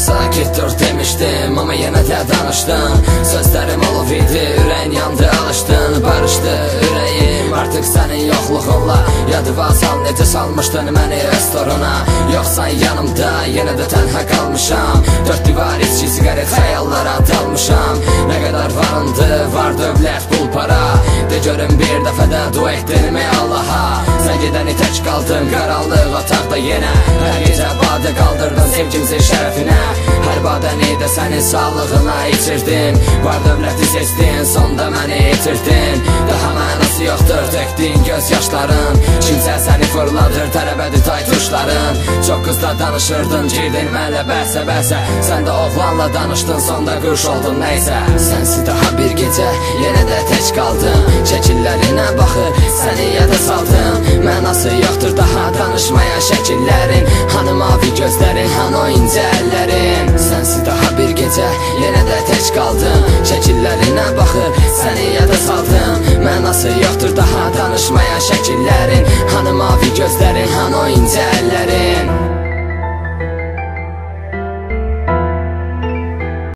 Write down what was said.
Sakit dur demişdim ama yenə də danışdım Sözlərim olub idi, ürəyin yandı, alışdın Barışdı ürəyim artıq sənin yoxluğunla Yadıva sal necə salmışdın məni restorana. Yoxsan yanımda, yenə də tənha qalmışam Dörd divar içki, sigaret, xəyallara dalmışam De görüm bir dəfədə dua etdirmi Allaha. Sən gedəni tək qaldım, qaranlıq otaqda yenə. Hər gecə badə qaldırdın sevgimizin şərəfinə. Hər badəni də sənin sağlığına içirdim Var dövləti seçdin, sonda məni itirdin. Daha mənası yoxdur tökdüyün göz yaşların. Kimsə səni fırladır, tələbədir tay tuşların. Çox qızla danışırdın, girdin mənlə bəhsə bəhsə Sən də oğlanla danışdın, sonda quş oldun neysə Sənsi daha bir gecə, yenə də tək qaldım Şəkillərinə baxır, səni yada saldım. Mənası yoxdur daha danışmaya şəkillərin Hanı mavi gözlərin, hanı o incə əllərin yoxdur daha danışmaya şəkillərin Hanı mavi gözlərin, hanı o incə əllərin